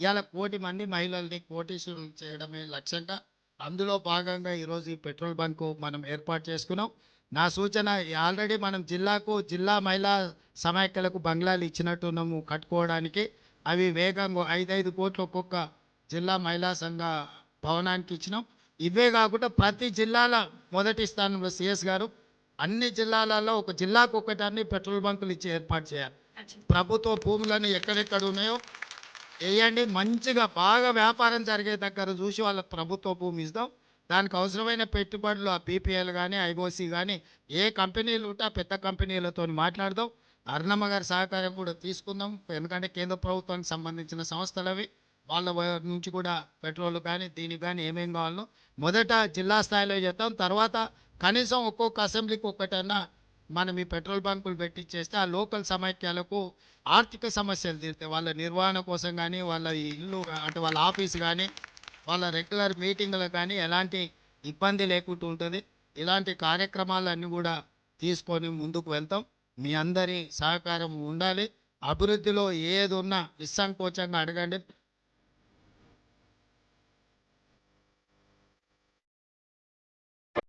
ఇవాళ కోటి మంది మహిళల్ని కోటీశ్వరులు చేయడమే లక్ష్యంగా అందులో భాగంగా ఈరోజు ఈ పెట్రోల్ బంకు మనం ఏర్పాటు చేసుకున్నాం. నా సూచన ఆల్రెడీ మనం జిల్లాకు జిల్లా మహిళా సమాఖ్యలకు బంగ్లాలు ఇచ్చినట్టున్నాము కట్టుకోవడానికి. అవి వేగంగా ఐదైదు కోట్లు ఒక్కొక్క జిల్లా మహిళా సంఘ భవనానికి ఇచ్చినాం. ఇవే కాకుండా ప్రతి జిల్లాల మొదటి స్థానంలో సిఎస్ గారు అన్ని జిల్లాలలో ఒక జిల్లాకు ఒకటాన్ని పెట్రోల్ బంకులు ఇచ్చి ఏర్పాటు చేయాలి. ప్రభుత్వ భూములను ఎక్కడెక్కడ ఉన్నాయో వేయండి మంచిగా బాగా వ్యాపారం జరిగే దగ్గర చూసి వాళ్ళ ప్రభుత్వ భూమి ఇస్తాం. దానికి అవసరమైన పెట్టుబడులు ఆ పీపీఎల్ కానీ ఐఓసి కానీ ఏ కంపెనీలు ఉంటే ఆ పెద్ద కంపెనీలతో మాట్లాడదాం. అరుణమ్మ గారి సహకారం కూడా తీసుకుందాం. ఎందుకంటే కేంద్ర ప్రభుత్వానికి సంబంధించిన సంస్థలు అవి. వాళ్ళ నుంచి కూడా పెట్రోల్ కానీ దీనికి కానీ ఏమేం కావాలో మొదట జిల్లా స్థాయిలో చేద్దాం. తర్వాత కనీసం ఒక్కొక్క అసెంబ్లీకి ఒక్కటన్నా మనం ఈ పెట్రోల్ బంకులు పెట్టించేస్తే ఆ లోకల్ సమైక్యాలకు ఆర్థిక సమస్యలు తీరుతాయి. వాళ్ళ నిర్వహణ కోసం కానీ వాళ్ళ ఇల్లు అంటే వాళ్ళ ఆఫీస్ కానీ వాళ్ళ రెగ్యులర్ మీటింగ్లకు కానీ ఎలాంటి ఇబ్బంది లేకుండా ఉంటుంది. ఇలాంటి కార్యక్రమాలన్నీ కూడా తీసుకొని ముందుకు వెళ్తాం. మీ అందరి సహకారం ఉండాలి. అభివృద్ధిలో ఏది ఉన్నా నిస్సంకోచంగా అడగండి.